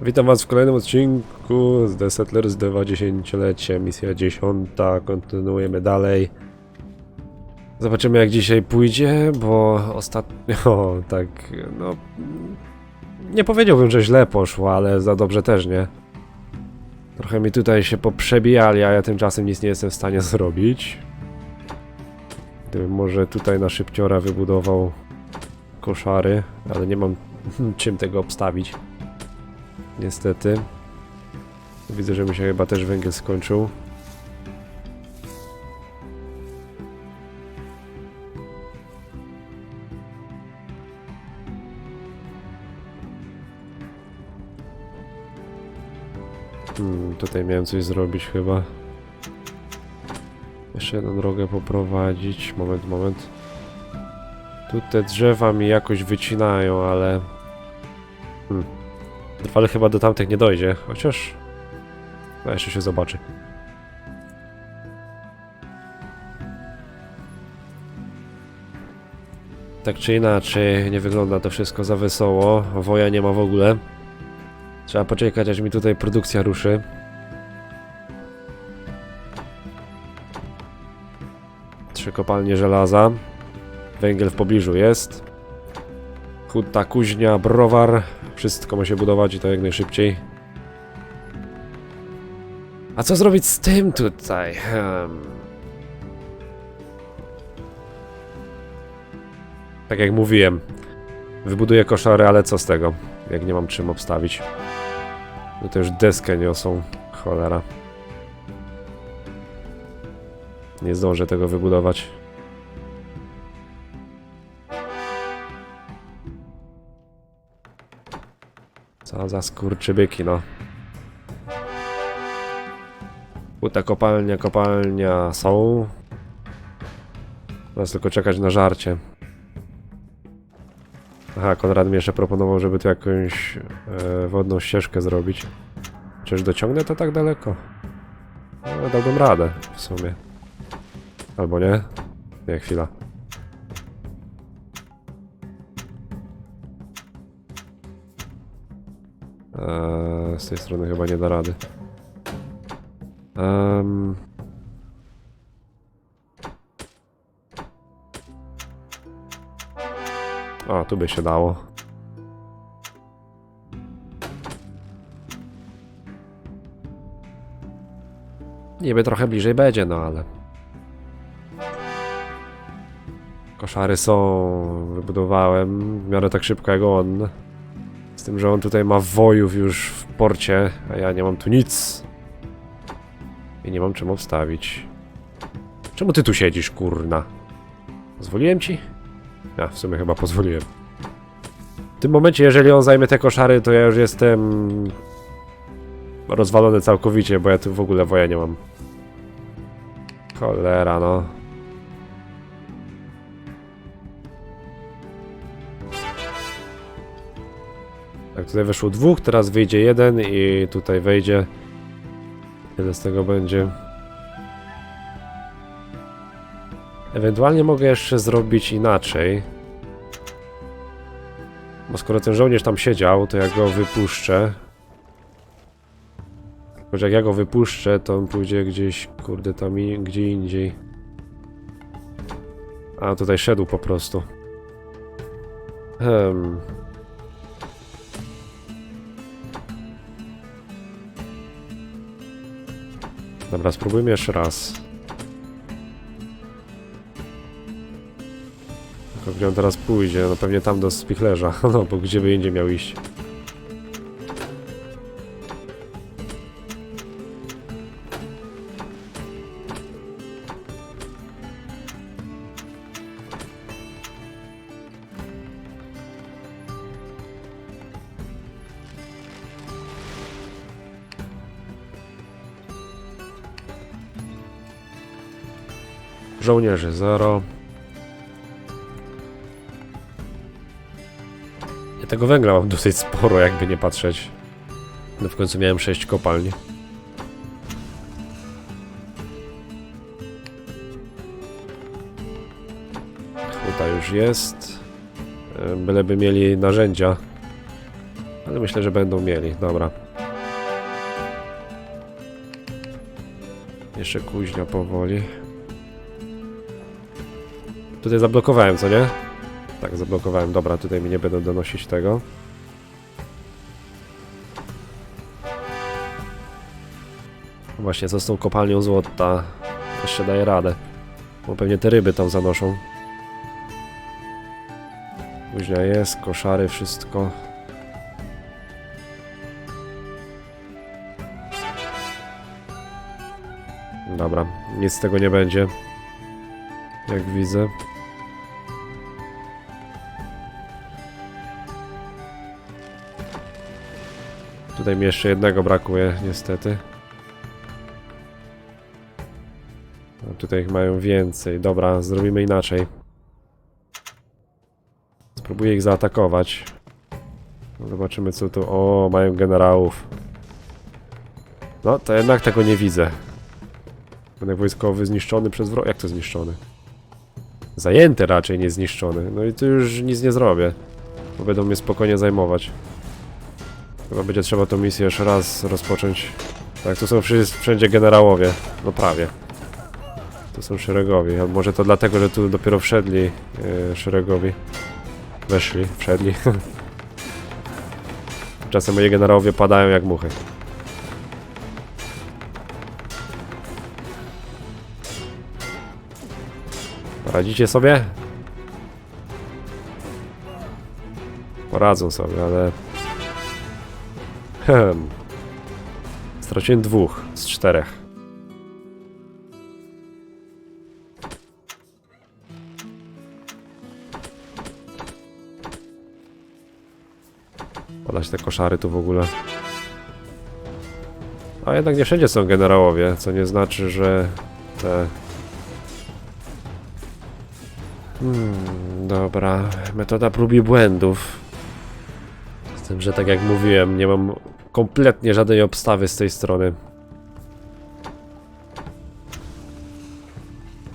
Witam Was w kolejnym odcinku z The Settlers 2 dziesięciolecie, misja 10. Kontynuujemy dalej. Zobaczymy jak dzisiaj pójdzie, bo ostatnio tak, no... Nie powiedziałbym, że źle poszło, ale za dobrze też nie. Trochę mi tutaj się poprzebijali, a ja tymczasem nic nie jestem w stanie zrobić. Gdybym może tutaj na szybciora wybudował koszary, ale nie mam czym tego obstawić. Niestety. Widzę, że mi się chyba też węgiel skończył. Hmm, tutaj miałem coś zrobić chyba. Jeszcze jedną drogę poprowadzić. Moment, moment. Tu te drzewa mi jakoś wycinają, ale... Ale chyba do tamtych nie dojdzie, chociaż... No jeszcze się zobaczy. Tak czy inaczej, nie wygląda to wszystko za wesoło. Woja nie ma w ogóle. Trzeba poczekać, aż mi tutaj produkcja ruszy. Trzy kopalnie żelaza. Węgiel w pobliżu jest. Huta, kuźnia, browar. Wszystko ma się budować i to jak najszybciej. A co zrobić z tym tutaj? Tak jak mówiłem, wybuduję koszary, ale co z tego, jak nie mam czym obstawić. No to już deskę niosą, cholera. Nie zdążę tego wybudować. Co za skurczybyki, no. Buta kopalnia, kopalnia są. Teraz tylko czekać na żarcie. Aha, Konrad mi jeszcze proponował, żeby tu jakąś e, wodną ścieżkę zrobić. Czyż dociągnę to tak daleko? No, dałbym radę w sumie. Albo nie? Nie, chwila. Eee, z tej strony chyba nie da rady. Em. O, tu by się dało. Niby trochę bliżej będzie, no ale... Koszary są, wybudowałem w miarę tak szybko jak on. Z tym, że on tutaj ma wojów już w porcie, a ja nie mam tu nic. I nie mam czym obstawić. Czemu ty tu siedzisz, kurna? Pozwoliłem ci? Ja, w sumie chyba pozwoliłem. W tym momencie, jeżeli on zajmie te koszary, to ja już jestem... rozwalony całkowicie, bo ja tu w ogóle woja nie mam. Cholera, no. Tak, tutaj wyszło dwóch, teraz wyjdzie jeden i tutaj wejdzie. Ile z tego będzie? Ewentualnie mogę jeszcze zrobić inaczej. Bo skoro ten żołnierz tam siedział, to jak go wypuszczę. Tylko, że jak ja go wypuszczę, to on pójdzie gdzieś, kurde, tam i, gdzie indziej. A, tutaj szedł po prostu. Hmm. Dobra, spróbujmy jeszcze raz. Tylko gdzie on teraz pójdzie? No pewnie tam do spichlerza, no bo gdzie by indziej miał iść? Żołnierzy 0. Ja tego węgla mam dosyć sporo, jakby nie patrzeć. No w końcu miałem 6 kopalni. Huta już jest. E, Byleby mieli narzędzia. Ale myślę, że będą mieli. Dobra. Jeszcze kuźnia powoli. Tutaj zablokowałem, co nie? Tak, zablokowałem. Dobra, tutaj mi nie będą donosić tego. Właśnie, co z tą kopalnią złota? Jeszcze daje radę. Bo pewnie te ryby tam zanoszą. Kuźnia jest, koszary, wszystko. Dobra, nic z tego nie będzie. Jak widzę. Tutaj mi jeszcze jednego brakuje, niestety. A tutaj ich mają więcej. Dobra, zrobimy inaczej. Spróbuję ich zaatakować. No, Zobaczymy co tu... O, mają generałów. No, to jednak tego nie widzę. Budynek wojskowy zniszczony przez wroga. Jak to zniszczony? Zajęty raczej, nie zniszczony. No i tu już nic nie zrobię. Bo będą mnie spokojnie zajmować. Chyba będzie trzeba tą misję jeszcze raz rozpocząć. Tak, tu są wszyscy, wszędzie generałowie. No prawie. Tu są szeregowi. A może to dlatego, że tu dopiero wszedli e, szeregowi. Weszli, wszedli. Czasem moje generałowie padają jak muchy. Radzicie sobie? Poradzą sobie, ale... Hmm. Straciłem dwóch z czterech. Podać te koszary tu w ogóle. A jednak nie wszędzie są generałowie, co nie znaczy, że te Hmm, dobra, metoda prób i błędów. Z tym, że tak jak mówiłem, nie mam kompletnie żadnej obstawy z tej strony.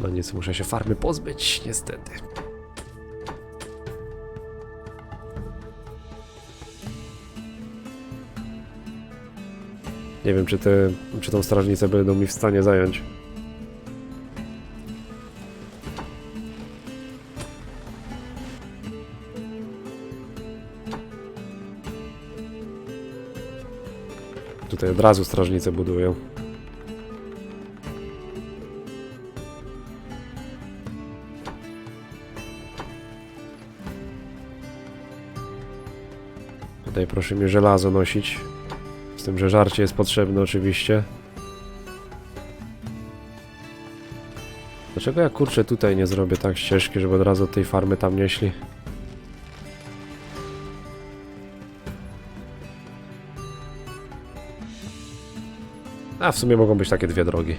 No nic, muszę się farmy pozbyć, niestety. Nie wiem, czy, te, czy tą strażnicę będą mi w stanie zająć. Tutaj od razu strażnicę budują. Tutaj proszę mi żelazo nosić. Z tym, że żarcie jest potrzebne oczywiście. Dlaczego ja kurczę tutaj nie zrobię tak ścieżki, żeby od razu od tej farmy tam nieśli? A w sumie mogą być takie dwie drogi.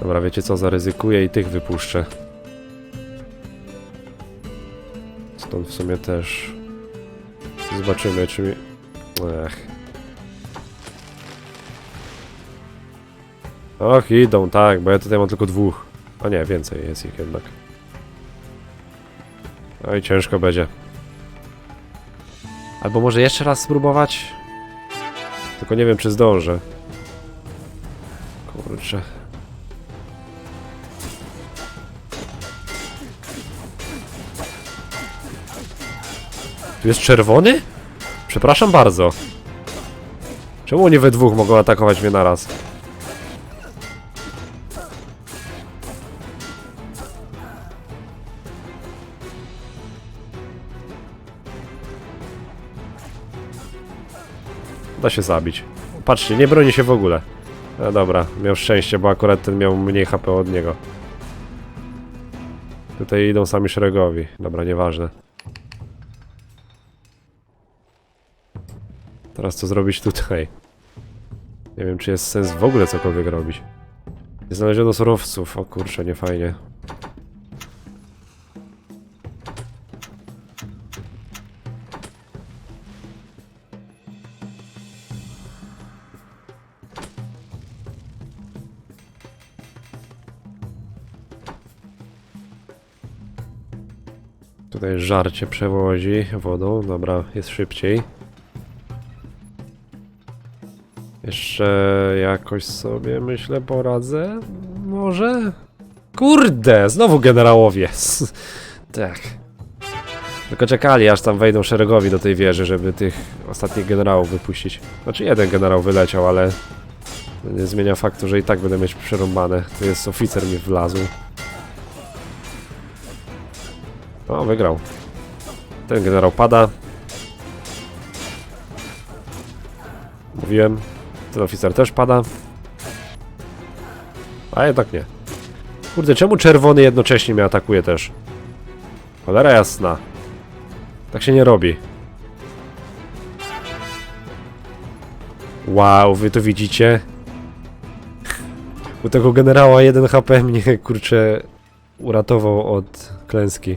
Dobra, wiecie co, zaryzykuję i tych wypuszczę. Stąd w sumie też. Zobaczymy, czy mi... Ech. Och, idą, tak, bo ja tutaj mam tylko dwóch. A nie, więcej jest ich jednak. Oj, ciężko będzie. Albo może jeszcze raz spróbować? Tylko nie wiem, czy zdążę. Kurczę. Tu jest czerwony? Przepraszam bardzo. Czemu oni we dwóch mogą atakować mnie naraz? Da się zabić. Patrzcie, nie broni się w ogóle. No dobra, miał szczęście, bo akurat ten miał mniej HP od niego. Tutaj idą sami szeregowi. Dobra, nieważne. Teraz co zrobić tutaj? Nie wiem, czy jest sens w ogóle cokolwiek robić. Nie znaleziono surowców. O kurczę, nie fajnie. Tutaj żarcie przewozi wodą. Dobra, jest szybciej. Jeszcze jakoś sobie myślę poradzę. Może? Kurde, znowu generałowie. tak. Tylko czekali, aż tam wejdą szeregowi do tej wieży, żeby tych ostatnich generałów wypuścić. Znaczy jeden generał wyleciał, ale to nie zmienia faktu, że i tak będę mieć przerąbane. Tu jest oficer mi wlazł. O, wygrał. Ten generał pada. Mówiłem. Ten oficer też pada. A jednak nie. Kurde, czemu czerwony jednocześnie mnie atakuje też? Cholera jasna. Tak się nie robi. Wow, wy to widzicie? U tego generała 1 HP mnie, kurczę, uratował od klęski.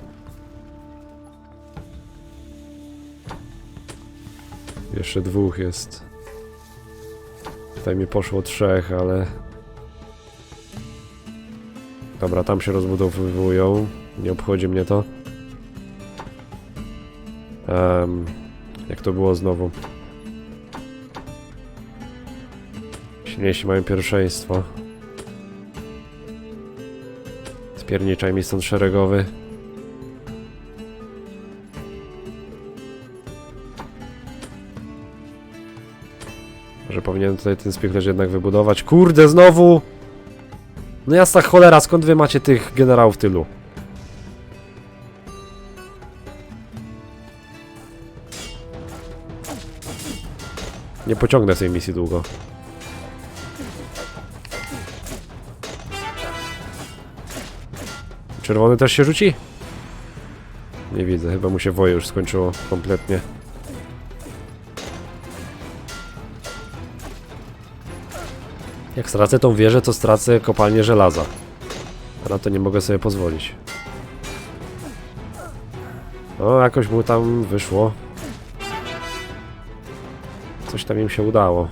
Jeszcze dwóch jest. Tutaj mi poszło trzech, ale... Dobra, tam się rozbudowywują. Nie obchodzi mnie to. Em, jak to było znowu? Silniejsi mają pierwszeństwo. Spierniczaj mi stąd szeregowy. Może powinienem tutaj ten spichlerz jednak wybudować. Kurde, znowu! No jasna cholera, skąd wy macie tych generałów tylu? Nie pociągnę tej misji długo. Czerwony też się rzuci? Nie widzę, chyba mu się woje już skończyło kompletnie. Jak stracę tą wieżę, to stracę kopalnię żelaza. A na to nie mogę sobie pozwolić. No, jakoś mu tam wyszło. Coś tam im się udało.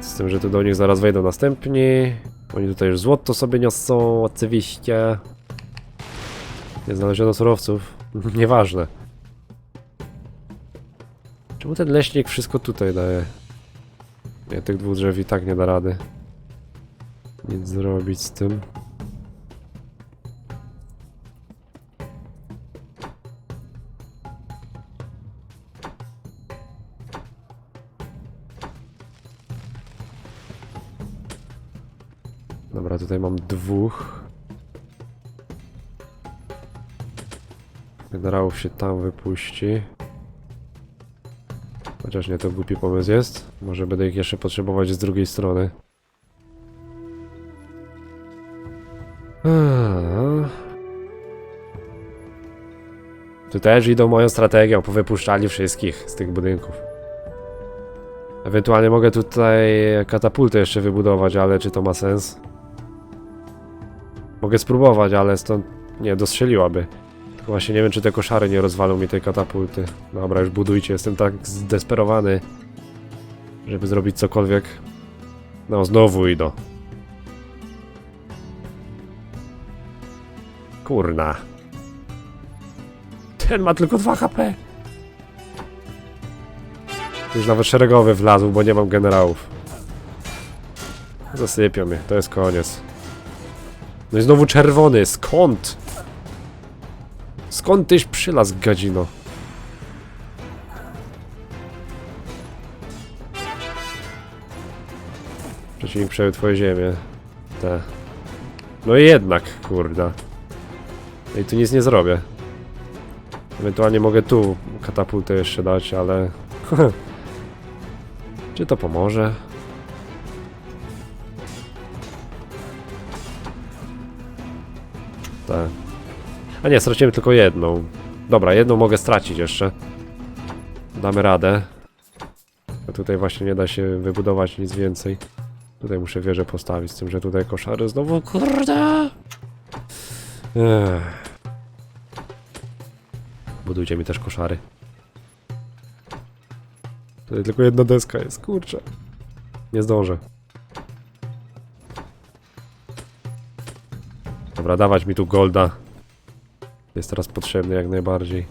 Z tym, że tu do nich zaraz wejdą następni. Oni tutaj już złoto sobie niosą, oczywiście. Nie znaleziono surowców. Nieważne. Czemu ten leśnik wszystko tutaj daje? Nie, tych dwóch drzew i tak nie da rady. Nic zrobić z tym. Dobra, tutaj mam dwóch. Generałów się tam wypuści. Chociaż nie, to głupi pomysł jest. Może będę ich jeszcze potrzebować z drugiej strony. Tu też idą moją strategią, powypuszczali wszystkich z tych budynków. Ewentualnie mogę tutaj katapultę jeszcze wybudować, ale czy to ma sens? Mogę spróbować, ale stąd nie dostrzeliłaby. Właśnie nie wiem, czy te koszary nie rozwalą mi tej katapulty. Dobra, już budujcie, jestem tak zdesperowany, żeby zrobić cokolwiek. No, znowu idą. Kurna. Ten ma tylko 2 HP. Już nawet szeregowy wlazł, bo nie mam generałów. Zasypią mnie, to jest koniec. No i znowu czerwony, skąd? Skąd tyś przylazł, gadzino? Przeciwnik przejął twoje ziemię. Te. No i jednak, kurda. No i tu nic nie zrobię. Ewentualnie mogę tu katapultę jeszcze dać, ale... Czy to pomoże? Tak. A nie, straciłem tylko jedną. Dobra, jedną mogę stracić jeszcze. Damy radę. A tutaj właśnie nie da się wybudować nic więcej. Tutaj muszę wieżę postawić, z tym, że tutaj koszary znowu... Kurde! Ech. Budujcie mi też koszary. Tutaj tylko jedna deska jest, kurczę. Nie zdążę. Dobra, dawać mi tu golda. Jest teraz potrzebny jak najbardziej.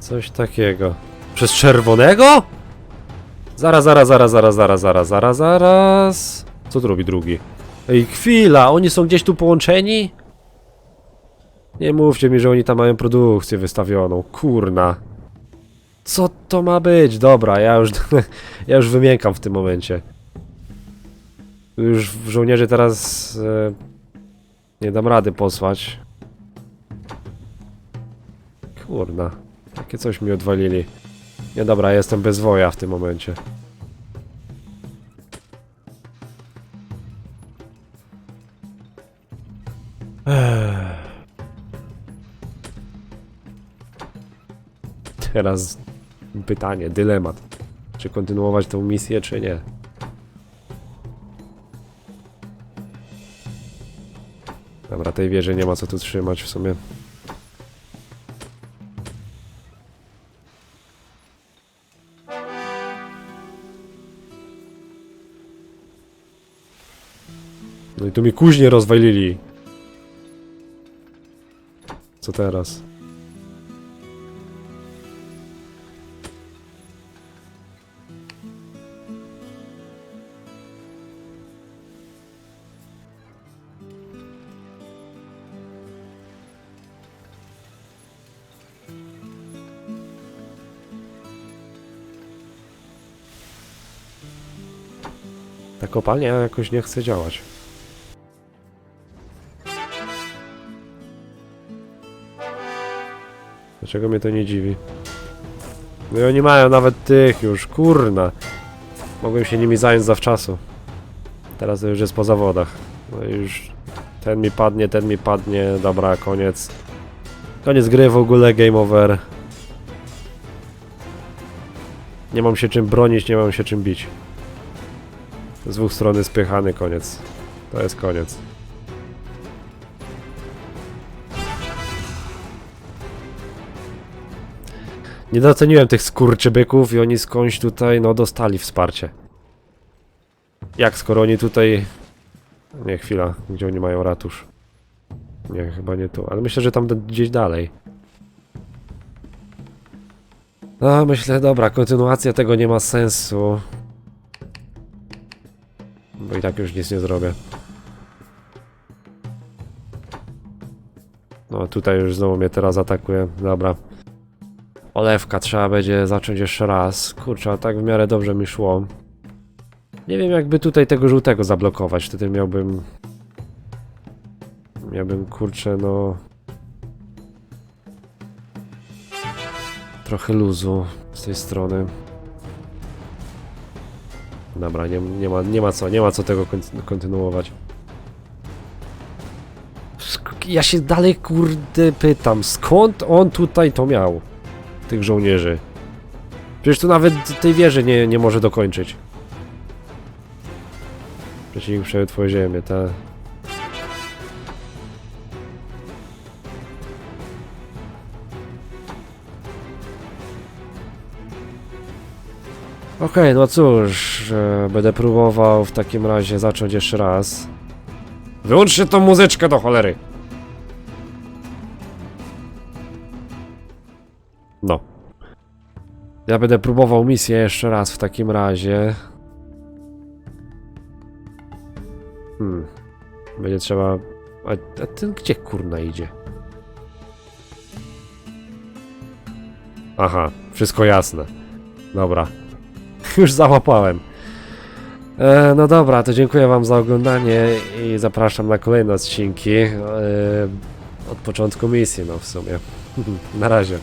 Coś takiego. Przez czerwonego? Zaraz, zaraz, zaraz, zaraz, zaraz, zaraz, zaraz, zaraz. Co tu robi drugi? Ej, chwila, oni są gdzieś tu połączeni? Nie mówcie mi, że oni tam mają produkcję wystawioną. Kurna. Co to ma być? Dobra, ja już, ja już wymiękam w tym momencie. Już żołnierzy teraz e, nie dam rady posłać. Kurna. Takie coś mi odwalili. Nie dobra, jestem bez woja w tym momencie. Teraz pytanie, dylemat. Czy kontynuować tę misję, czy nie? Dobra, tej wieży nie ma co tu trzymać w sumie. Tu mi kuźnie rozwalili. Co teraz? Ta kopalnia jakoś nie chce działać. Dlaczego mnie to nie dziwi? No i oni mają nawet tych już, kurna. Mogłem się nimi zająć zawczasu. Teraz to już jest po zawodach. No już ten mi padnie, ten mi padnie. Dobra, koniec. Koniec gry w ogóle, game over. Nie mam się czym bronić, nie mam się czym bić. Z dwóch stron spychany, koniec. To jest koniec. Nie doceniłem tych skurczybyków i oni skądś tutaj, no, dostali wsparcie. Jak, skoro oni tutaj... Nie, chwila, gdzie oni mają ratusz? Nie, chyba nie tu, ale myślę, że tam gdzieś dalej. No, myślę, dobra, kontynuacja tego nie ma sensu. Bo i tak już nic nie zrobię. No, tutaj już znowu mnie teraz atakuje, dobra. Olewka trzeba będzie zacząć jeszcze raz. Kurczę, a tak w miarę dobrze mi szło. Nie wiem jakby tutaj tego żółtego zablokować, wtedy miałbym... Miałbym, kurczę, no... Trochę luzu z tej strony. Dobra, nie, nie, ma, nie ma co, nie ma co tego konty- kontynuować. Ja się dalej kurde pytam, skąd on tutaj to miał? Tych żołnierzy. Przecież tu nawet tej wieży nie, nie może dokończyć. Przeciwnik przejął twoją ziemię, ta. Okej, no cóż, e, będę próbował w takim razie zacząć jeszcze raz. Wyłączcie tą muzyczkę do cholery! Ja będę próbował misję jeszcze raz w takim razie. Hmm. Będzie trzeba... A, a ten gdzie kurna idzie? Aha, wszystko jasne. Dobra. Już załapałem. E, no dobra, to dziękuję wam za oglądanie i zapraszam na kolejne odcinki. E, od początku misji, no w sumie. Na razie.